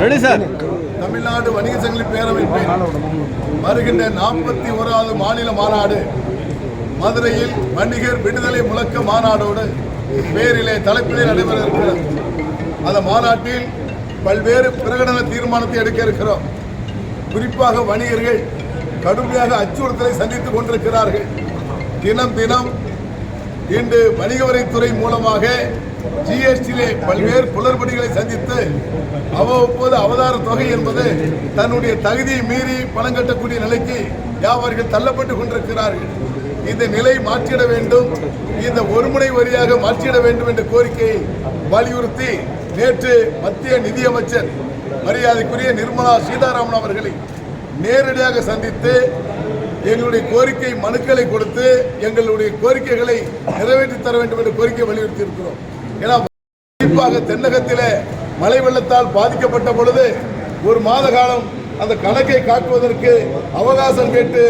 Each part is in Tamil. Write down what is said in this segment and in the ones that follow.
ரெடி சார் தமிழ்நாடு வணிக சங்கிலி பேரமைப்பின் வருகின்ற நாற்பத்தி ஓராவது மாநில மாநாடு மதுரையில் வணிகர் விடுதலை முழக்க மாநாடோடு பேரிலே தலைப்பிலே நடைபெற இருக்கிறது அந்த மாநாட்டில் பல்வேறு பிரகடன தீர்மானத்தை எடுக்க இருக்கிறோம். குறிப்பாக வணிகர்கள் கடுமையாக அச்சுறுத்தலை சந்தித்துக் கொண்டிருக்கிறார்கள். தினம் தினம் இன்று வணிக வரித்துறை மூலமாக ஜிஎஸ்டியிலே பல்வேறு குளறுபடிகளை சந்தித்து அவ்வப்போது அவதார தொகை என்பது தன்னுடைய தகுதியை மீறி பணம் கட்டக்கூடிய நிலைக்கு வியாபாரிகள் தள்ளப்பட்டு கொண்டிருக்கிறார்கள். இந்த நிலை மாற்றிட வேண்டும். இந்த ஒருமுறை வரியாக மாற்றிட வேண்டும் என்ற கோரிக்கையை வலியுறுத்தி நேற்று மத்திய நிதியமைச்சர் மரியாதைக்குரிய நிர்மலா சீதாராமன் அவர்களை நேரடியாக சந்தித்து எங்களுடைய கோரிக்கை மனுக்களை கொடுத்து எங்களுடைய கோரிக்கைகளை நிறைவேற்றி தர வேண்டும் என்ற கோரிக்கை வலியுறுத்தி இருக்கிறோம் ஏன்னா குறிப்பாக தென்னகத்திலே மழை வெள்ளத்தால் பாதிக்கப்பட்ட பொழுது ஒரு மாத காலம் அந்த கணக்கை காட்டுவதற்கு அவகாசம் கேட்டு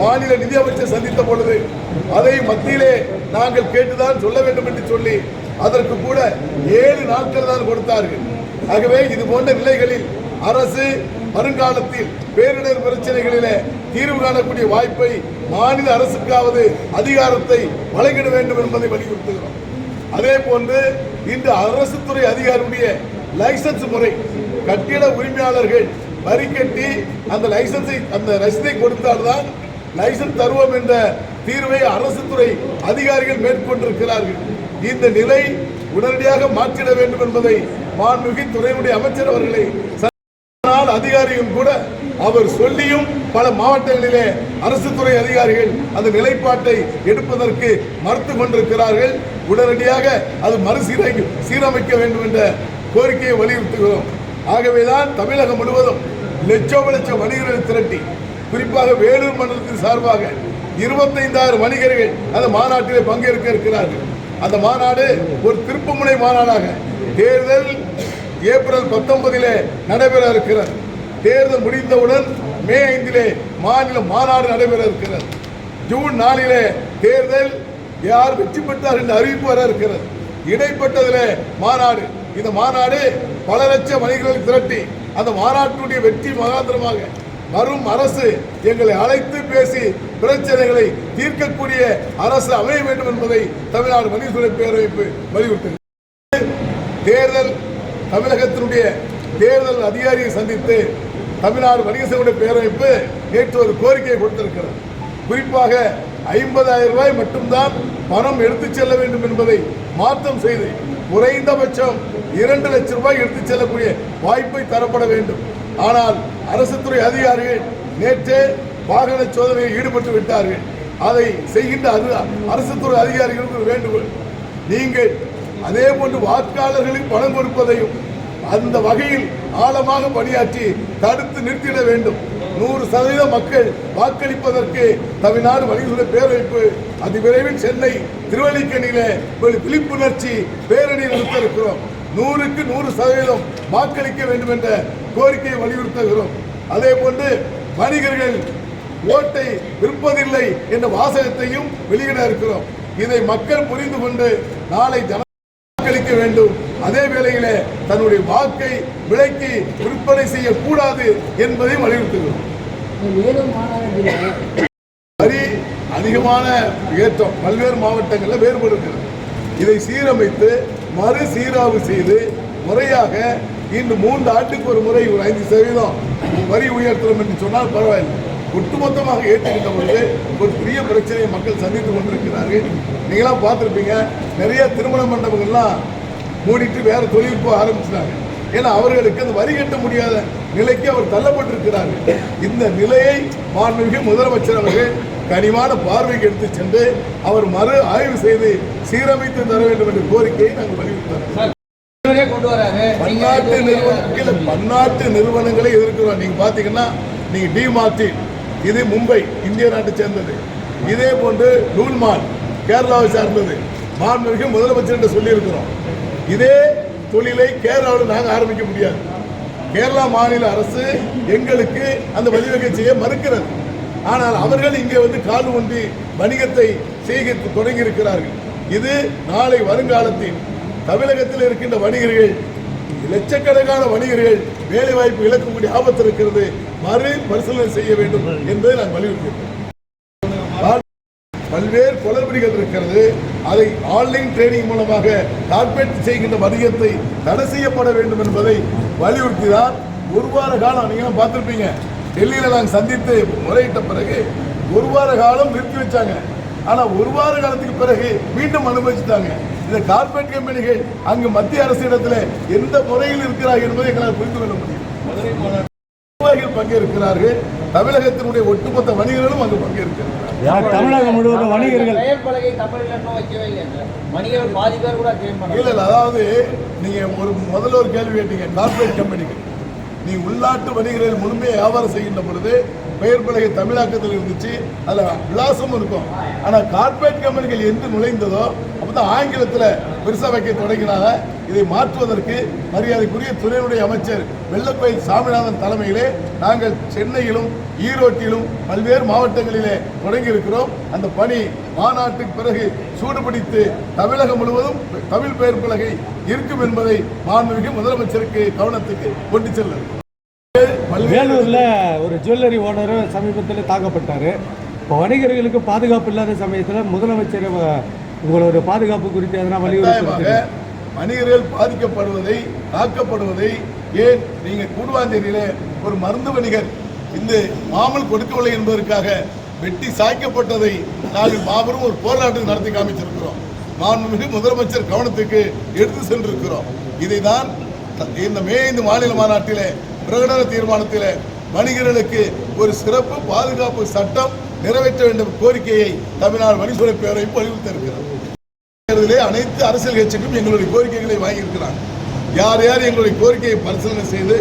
மாநில நிதியமைச்சர் சந்தித்த பொழுது அதை மத்தியிலே நாங்கள் கேட்டுதான் சொல்ல வேண்டும் என்று சொல்லி அதற்கு கூட ஏழு நாட்கள் தான் கொடுத்தார்கள். ஆகவே இது போன்ற நிலைகளில் அரசு வருங்காலத்தில் பேரிடர் பிரச்சனைகளிலே தீர்வு காணக்கூடிய வாய்ப்பை மாநில அரசுக்காவது அதிகாரத்தை வழங்கிட வேண்டும் என்பதை வலியுறுத்துகிறோம். அதே போன்று இன்று அரசு துறை அதிகாரியுடைய லைசன்ஸ் முறை கட்டிட உரிமையாளர்கள் வரி கட்டி அந்த லைசன்ஸை அந்த ரசீதை கொடுத்தால்தான் லைசன்ஸ் தருவோம் என்ற தீர்வை அரசு துறை அதிகாரிகள் மேற்கொண்டிருக்கிறார்கள். இந்த நிலை உடனடியாக மாற்றிட வேண்டும் என்பதை மாண்புமிகு துறையுடைய அமைச்சர் அவர்களை அதிகாரியும் கூட அவர் சொல்லியும் பல மாவட்டங்களிலே அரசு துறை அதிகாரிகள் அந்த நிலைப்பாட்டை எடுப்பதற்கு மறுத்து கொண்டிருக்கிறார்கள். உடனடியாக அது மறுசீரை சீரமைக்க வேண்டும் என்ற கோரிக்கையை வலியுறுத்துகிறோம். ஆகவேதான் தமிழகம் முழுவதும் லட்சோப லட்சம் வணிகர்களை திரட்டி குறிப்பாக வேலூர் மண்டலத்தின் சார்பாக இருபத்தைந்தாயிரம் வணிகர்கள் அந்த மாநாட்டிலே பங்கேற்க இருக்கிறார்கள். அந்த மாநாடு ஒரு திருப்புமுனை மாநாடாக தேர்தல் ஏப்ரல் பத்தொன்பதிலே நடைபெற இருக்கிறது. தேர்தல் முடிந்தவுடன் மே ஐந்திலே மாநில மாநாடு நடைபெற இருக்கிறது. ஜூன் நாலிலே தேர்தல் யார் வெற்றி பெற்றார் என்று அறிவிப்பு வர இருக்கிறது. இடைப்பட்டதிலே மாநாடு. இந்த மாநாடு பல லட்சம் வணிகர்களை திரட்டி அந்த மாநாட்டினுடைய வெற்றி மகாந்திரமாக வரும் அரசு எங்களை அழைத்து பேசி பிரச்சனைகளை தீர்க்கக்கூடிய அரசு அமைய வேண்டும் என்பதை தமிழ்நாடு மனிதத்துறை பேரமைப்பு வலியுறுத்துகிறது. தேர்தல் தமிழகத்தினுடைய தேர்தல் அதிகாரியை சந்தித்து தமிழ்நாடு வணிக சங்கடைய பேரமைப்பு நேற்று ஒரு கோரிக்கையை கொடுத்திருக்கிறது. குறிப்பாக ஐம்பதாயிரம் ரூபாய் மட்டும்தான் பணம் எடுத்துச் செல்ல வேண்டும் என்பதை மாற்றம் செய்து குறைந்தபட்சம் இரண்டு லட்சம் ரூபாய் எடுத்துச் செல்லக்கூடிய வாய்ப்பை தரப்பட வேண்டும். ஆனால் அரசு துறை அதிகாரிகள் நேற்றே வாகன சோதனையில் ஈடுபட்டு விட்டார்கள். அதை செய்கின்ற அது- அரசு துறை அதிகாரிகளுக்கு வேண்டுகோள். நீங்கள் அதே போன்று வாக்காளர்களுக்கு பணம் கொடுப்பதையும் அந்த வகையில் ஆழமாக பணியாற்றி தடுத்து நிறுத்திட வேண்டும். நூறு சதவீத மக்கள் வாக்களிப்பதற்கு தமிழ்நாடு வலியுறுத்த பேரமைப்பு அதிவிரைவில் சென்னை திருவல்லிக்கணியில ஒரு விழிப்புணர்ச்சி பேரணி நிறுத்த இருக்கிறோம் நூறுக்கு நூறு சதவீதம் வாக்களிக்க வேண்டும் என்ற கோரிக்கையை வலியுறுத்துகிறோம். அதே போன்று வணிகர்கள் ஓட்டை விற்பதில்லை என்ற வாசகத்தையும் வெளியிட இருக்கிறோம். இதை மக்கள் புரிந்து கொண்டு நாளை ஜன வாக்களிக்க வேண்டும். அதே வேளையிலே தன்னுடைய வாக்கை விலைக்கு விற்பனை செய்யக்கூடாது என்பதையும் வலியுறுத்துகிறோம். வரி அதிகமான ஏற்றம் பல்வேறு மாவட்டங்களில் வேறுபடுகிறது இதை சீரமைத்து மறு சீராய்வு செய்து முறையாக இன்று மூன்று ஆண்டுக்கு ஒரு முறை ஒரு ஐந்து சதவீதம் வரி உயர்த்தணும் என்று சொன்னால் பரவாயில்லை. ஒட்டுமொத்தமாக ஏற்றுக்கிட்ட பொழுது ஒரு பெரிய பிரச்சனையை மக்கள் சந்தித்துக் கொண்டிருக்கிறார்கள். நீங்களாம் பார்த்துருப்பீங்க நிறைய திருமண மண்டபங்கள்லாம் மூடிட்டு வேற தொழில் போக ஆரம்பிச்சிட்டாங்க ஏன்னா அவர்களுக்கு அந்த வரி கட்ட முடியாத நிலைக்கு அவர் தள்ளப்பட்டிருக்கிறார்கள் இந்த நிலையை மாண்புமிகு முதலமைச்சர் அவர்கள் கனிவான பார்வைக்கு எடுத்து சென்று அவர் மறு ஆய்வு செய்து சீரமைத்து தர வேண்டும் என்ற கோரிக்கையை நாங்கள் வலியுறுத்தோம் பன்னாட்டு நிறுவனங்கள் பன்னாட்டு நிறுவனங்களை எதிர்க்கிறோம். நீங்க பாத்தீங்கன்னா நீங்க டிமார்டின் இது மும்பை இந்திய நாட்டை சேர்ந்தது. இதே போன்று நூல்மால் கேரளாவை சார்ந்தது. மாண்புமிகு முதலமைச்சர் என்று சொல்லியிருக்கிறோம். இதே தொழிலை கேரளாவில் நாங்கள் ஆரம்பிக்க முடியாது. கேரளா மாநில அரசு எங்களுக்கு அந்த வழிவகை செய்ய மறுக்கிறது. ஆனால் அவர்கள் இங்கே வந்து கால் ஒன்றி வணிகத்தை செய்க தொடங்கி இருக்கிறார்கள் இது நாளை வருங்காலத்தில் தமிழகத்தில் இருக்கின்ற வணிகர்கள் லட்சக்கணக்கான வணிகர்கள் வேலைவாய்ப்பு இழக்கக்கூடிய ஆபத்து இருக்கிறது மறு பரிசீலனை செய்ய வேண்டும் என்பதை நான் வலியுறுத்தியிருக்கிறேன் பல்வேறு குளறுபடிகள் இருக்கிறது. அதை ஆன்லைன் ட்ரைனிங் மூலமாக கார்பரேட் செய்கின்ற வணிகத்தை தடை செய்யப்பட வேண்டும் என்பதை வலியுறுத்தினார். ஒரு வார காலம் நீங்கள் பார்த்துருப்பீங்க. டெல்லியில் நாங்கள் சந்தித்து முறையிட்ட பிறகு ஒரு வார காலம் நிறுத்தி வச்சாங்க. ஆனால் ஒரு வார காலத்துக்கு பிறகு மீண்டும் அனுபவிச்சுட்டாங்க இந்த கார்பரேட் கம்பெனிகள் அங்கு மத்திய அரசு இடத்துல எந்த முறையில் இருக்கிறார்கள் என்பதை எங்களால் புரிந்து கொள்ள முடியும். நிர்வாகிகள் பங்கேற்கிறார்கள். தமிழகத்தினுடைய ஒட்டுமொத்த வணிகர்களும் அங்கு பங்கேற்கிறார்கள். தமிழகம் முழுவதும் வணிகர்கள். இல்லை. அதாவது நீங்க ஒரு முதல்ல ஒரு கேள்வி கேட்டீங்க கார்பரேட் கம்பெனிகள் நீ உள்நாட்டு வணிகர்கள் முழுமையை வியாபாரம் செய்கின்ற பொழுது பெயர் பலகை தமிழாக்கத்தில் இருந்துச்சு. அதில் விலாசமும் இருக்கும். ஆனால் கார்பரேட் கம்பெனிகள் என்று நுழைந்ததோ அப்பதான் ஆங்கிலத்தில் பெருசாக வைக்க தொடங்கினாங்க. இதை மாற்றுவதற்கு மரியாதைக்குரிய துறையினுடைய அமைச்சர் வெள்ளக்கோயில் சாமிநாதன் தலைமையிலே நாங்கள் சென்னையிலும் ஈரோட்டிலும் பல்வேறு மாவட்டங்களிலே தொடங்கி இருக்கிறோம் அந்த பணி மாநாட்டுக்கு பிறகு சூடுபிடித்து தமிழகம் முழுவதும் தமிழ் பெயர் பலகை இருக்கும் என்பதை மாண்புமிகு முதலமைச்சருக்கு கவனத்துக்கு கொண்டு செல்லும் வேலூரில் ஒரு ஜுவல்லரி ஓனர் சமீபத்தில் தாக்கப்பட்டார். இப்போ வணிகர்களுக்கு பாதுகாப்பு இல்லாத சமயத்தில் முதலமைச்சர் உங்களோட பாதுகாப்பு குறித்து எதனா வலியுறுத்தி வணிகர்கள் பாதிக்கப்படுவதை தாக்கப்படுவதை ஏன் நீங்கள் கூடுவாந்தேரியில் ஒரு மருந்து வணிகர் இந்த மாமல் கொடுக்கவில்லை என்பதற்காக வெட்டி சாய்க்கப்பட்டதை நாங்கள் மாபெரும் ஒரு போராட்டம் நடத்தி காமிச்சிருக்கிறோம். மாண்புமிகு முதலமைச்சர் கவனத்துக்கு எடுத்து சென்றிருக்கிறோம். இதை தான் இந்த மே ஐந்து மாநில மாநாட்டிலே பிரகடன தீர்மானத்தில் வணிகர்களுக்கு ஒரு சிறப்பு பாதுகாப்பு சட்டம் நிறைவேற்ற வேண்டும் கோரிக்கையை தமிழ்நாடு வணிகத்துறை பேரவைப்பு வலியுறுத்தி அனைத்து அரசியல் கட்சிக்கும் எங்களுடைய கோரிக்கைகளை வாங்கியிருக்கிறாங்க யார் யார் எங்களுடைய கோரிக்கையை பரிசீலனை செய்து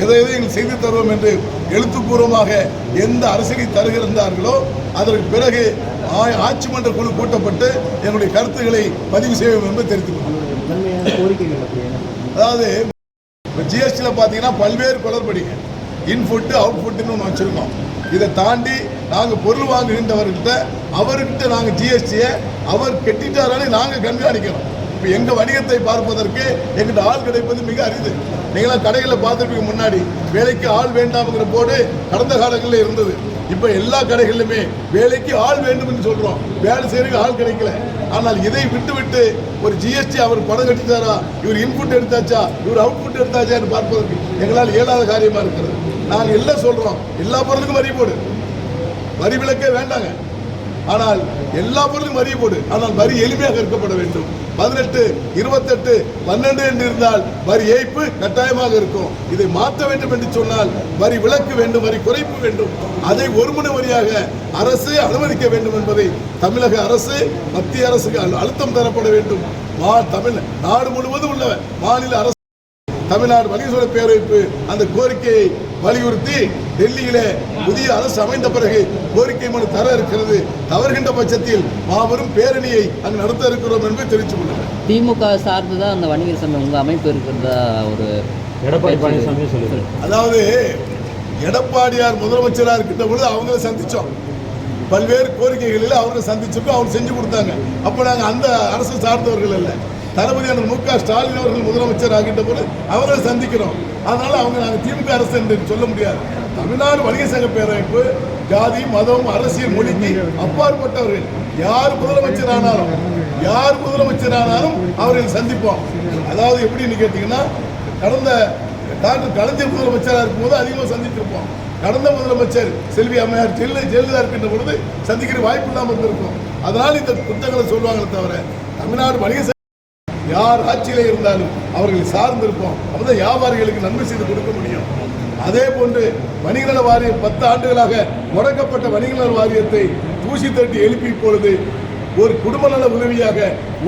எதை எதை எங்கள் செய்து தருவோம் என்று எழுத்துப்பூர்வமாக எந்த அரசியலை தருகிறார்களோ அதற்கு பிறகு ஆட்சி மன்ற குழு கூட்டப்பட்டு எங்களுடைய கருத்துக்களை பதிவு செய்வோம் என்று தெரிவித்துக் கொள்கிறேன். அதாவது இப்போ ஜிஎஸ்டியில் பார்த்தீங்கன்னா பல்வேறு குளறுபடிங்க இன்புட்டு அவுட்புட்டுன்னு ஒன்று வச்சுருக்கோம். இதை தாண்டி நாங்கள் பொருள் வாங்குகின்றவர்கிட்ட அவர்கிட்ட நாங்கள் ஜிஎஸ்டியை அவர் கெட்டிட்டாராலே நாங்கள் கண்காணிக்கிறோம் இப்போ எங்கள் வணிகத்தை பார்ப்பதற்கு எங்கிட்ட ஆள் கிடைப்பது மிக அரிது. நீங்களாம் கடைகளில் பார்த்துருப்பீங்க முன்னாடி வேலைக்கு ஆள் வேண்டாம்ங்கிற போர்டு கடந்த காலங்களில் இருந்தது. இப்போ எல்லா கடைகளிலுமே வேலைக்கு ஆள் வேண்டும் என்று சொல்கிறோம் வேலை செய்யறதுக்கு ஆள் கிடைக்கல. ஆனால் இதை விட்டு விட்டு ஒரு ஜிஎஸ்டி அவர் பணம் கட்டித்தாரா இவர் இன்புட் எடுத்தாச்சா? இவர் அவுட்புட் எடுத்தாச்சா என்று பார்ப்பதற்கு எங்களால் இயலாத காரியமாக இருக்கிறது. நாங்கள் எல்லாம் சொல்கிறோம் எல்லா பொருளுக்கும் வரி போடு. வரி விலக்கே வேண்டாங்க. ஆனால் எல்லா பொருளுக்கும் வரி போடு. ஆனால் வரி எளிமையாக இருக்கப்பட வேண்டும். பதினெட்டு இருபத்தெட்டு பன்னெண்டு என்று இருந்தால் வரி ஏய்ப்பு கட்டாயமாக இருக்கும். இதை மாற்ற வேண்டும் என்று சொன்னால் வரி விலக்கு வேண்டும் வரி குறைப்பு வேண்டும். அதை ஒருமுனை வரியாக அரசு அனுமதிக்க வேண்டும் என்பதை தமிழக அரசு மத்திய அரசுக்கு அழுத்தம் தரப்பட வேண்டும். மா தமிழ் நாடு முழுவதும் உள்ள மாநில அரசு தமிழ்நாடு வணிகத்துறை பேரவைப்பு அந்த கோரிக்கையை வலியுறுத்தி டெல்லியிலே புதிய அரசு அமைந்த பிறகு கோரிக்கை மனு தர இருக்கிறது. தவறுகின்ற பட்சத்தில் மாபெரும் பேரணியை அங்கு நடத்த இருக்கிறோம் என்பதை தெரிவித்துக் கொள்கிறேன். திமுக சார்ந்து தான் அந்த வணிகர் சங்கம் உங்கள் அமைப்பு இருக்கிறதா ஒரு எடப்பாடி பழனிசாமி சொல்லுங்கள் அதாவது எடப்பாடியார் முதலமைச்சராக இருக்கின்ற பொழுது அவங்கள சந்திச்சோம். பல்வேறு கோரிக்கைகளில் அவங்களை சந்திச்சிருக்கோம் அவங்க செஞ்சு கொடுத்தாங்க. அப்போ நாங்கள் அந்த அரசு சார்ந்தவர்கள் இல்லை தளபதியான மு க ஸ்டாலின் அவர்கள் முதலமைச்சர் ஆகின்ற போது அவர்களை சந்திக்கிறோம். அதனால அவங்க நாங்கள் திமுக அரசு என்று சொல்ல முடியாது. தமிழ்நாடு வணிக சங்க பேரமைப்பு ஜாதி மதம் அரசியல் மொழிக்கு அப்பாற்பட்டவர்கள். யார் முதலமைச்சர் ஆனாலும் யார் முதலமைச்சர் ஆனாலும் சந்திப்போம். அதாவது எப்படின்னு கேட்டீங்கன்னா கடந்த டாக்டர் கலைஞர் முதலமைச்சராக இருக்கும்போது அதிகமாக சந்திச்சிருப்போம் கடந்த முதலமைச்சர் செல்வி அம்மையார் ஜெயல ஜெயலலிதா இருக்கின்ற பொழுது சந்திக்கிற வாய்ப்பு இல்லாமல் இருந்திருக்கும். அதனால் இந்த புத்தகங்களை சொல்லுவாங்களே தவிர தமிழ்நாடு வணிக சங்க யார் ஆட்சியில் இருந்தாலும் அவர்களை சார்ந்திருப்போம். அப்பதான் வியாபாரிகளுக்கு நன்மை செய்து கொடுக்க முடியும். அதே போன்று வணிகநல வாரியம் பத்து ஆண்டுகளாக முடக்கப்பட்ட வணிகநல வாரியத்தை தூசி தட்டி எழுப்பி இப்பொழுது ஒரு குடும்ப நல உதவியாக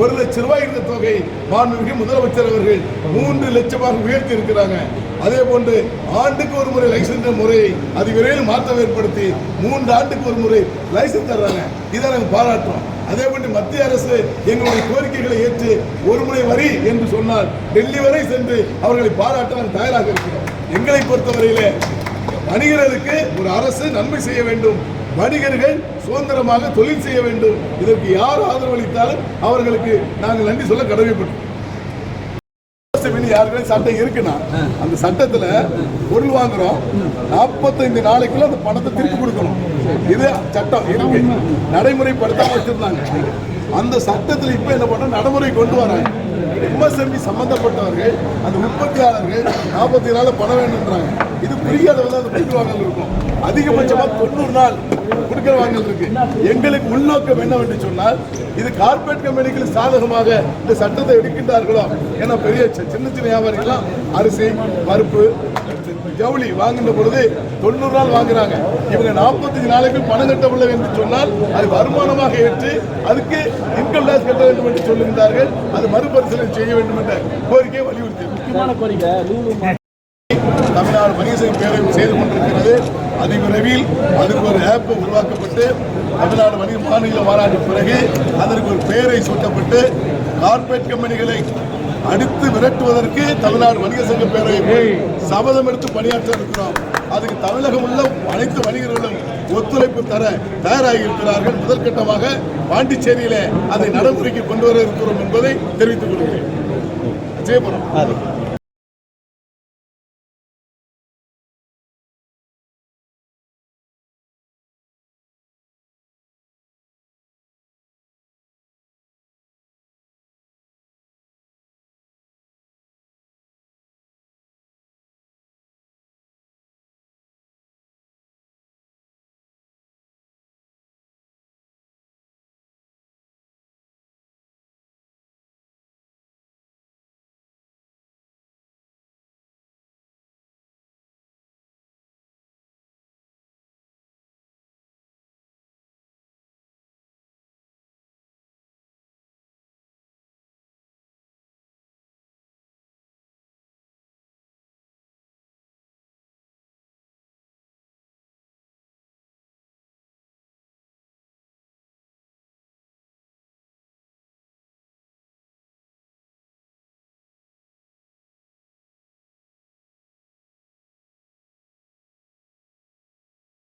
ஒரு லட்சம் ரூபாய் இருந்த தொகை மாண்புமிகு முதலமைச்சர் அவர்கள் மூன்று லட்சமாக உயர்த்தி இருக்கிறாங்க. அதே போன்று ஆண்டுக்கு ஒரு முறை லைசன்ஸ் முறையை அது விரைவில் மாற்றம் ஏற்படுத்தி மூன்று ஆண்டுக்கு ஒரு முறை லைசன்ஸ் தர்றாங்க. இதை நாங்கள் பாராட்டுறோம். அதே போன்று மத்திய அரசு எங்களுடைய கோரிக்கைகளை ஏற்று ஒரு முறை வரி என்று சொன்னால் டெல்லி வரை சென்று அவர்களை பாராட்ட நாங்கள் தயாராக இருக்கிறோம். எங்களை பொறுத்தவரையிலே வணிகர்களுக்கு ஒரு அரசு நன்மை செய்ய வேண்டும். வணிகர்கள் சுதந்திரமாக தொழில் செய்ய வேண்டும். இதற்கு யார் ஆதரவளித்தாலும் அவர்களுக்கு நாங்கள் நன்றி சொல்ல கடமைப்பட்டோம் எம்எஸ்எம்இ யாருக்குமே சட்டம் இருக்குன்னா அந்த சட்டத்துல பொருள் வாங்குறோம். நாற்பத்தைந்து நாளைக்குள்ள அந்த பணத்தை திருப்பி கொடுக்கணும். இது சட்டம். இருக்கு நடைமுறைப்படுத்தாம வச்சிருந்தாங்க. அந்த சட்டத்துல இப்ப என்ன பண்ண நடைமுறை கொண்டு வராங்க. எம்எஸ்எம்இ சம்பந்தப்பட்டவர்கள் அந்த உற்பத்தியாளர்கள் நாற்பத்தி நாள் பணம் வேணுன்றாங்க இது பெரிய அளவில் அந்த கொடுக்கல் வாங்கல் இருக்கும். அதிகபட்சமா தொண்ணூறு நாள். கொடுக்கல் வாங்கல் இருக்கு. எங்களுக்கு உள்நோக்கம் என்னவென்று சொன்னால் இது கார்பரேட் கம்பெனிகள் சாதகமாக இந்த சட்டத்தை எடுக்கின்றார்களோ ஏன்னா பெரிய சின்ன சின்ன வியாபாரிகள்லாம் அரிசி பருப்பு ஜவுளி வாங்குகின்ற பொழுது தொண்ணூறு நாள் வாங்குறாங்க. இவங்க நாற்பத்தஞ்சு நாளைக்கு பணம் கட்டவில்லை என்று சொன்னால் அது வருமானமாக ஏற்று அதுக்கு இன்கம் டேக்ஸ் கட்ட வேண்டும் என்று சொல்லுகின்றார்கள். அது மறுபரிசீலனை செய்ய வேண்டும் என்ற கோரிக்கையை வலியுறுத்தி முக்கியமான கோரிக்கை லூலு தமிழ்நாடு வணிக பேரவை செய்து கொண்டிருக்கிறது. அதி விரைவில் அதுக்கு ஒரு ஆப் உருவாக்கப்பட்டு தமிழ்நாடு வணிக மாநில மாநாட்டு பிறகு அதற்கு ஒரு பெயரை சூட்டப்பட்டு கார்ப்பரேட் கம்பெனிகளை அடுத்து விரட்டுவதற்கு தமிழ்நாடு வணிக சங்க பேரவை சபதம் எடுத்து பணியாற்ற இருக்கிறோம். அதுக்கு தமிழகம் உள்ள அனைத்து வணிகர்களும் ஒத்துழைப்பு தர தயாராகி இருக்கிறார்கள் முதற்கட்டமாக பாண்டிச்சேரியிலே அதை நடைமுறைக்கு கொண்டு வர இருக்கிறோம் என்பதை தெரிவித்துக் கொள்கிறேன். ஜெயபுரம்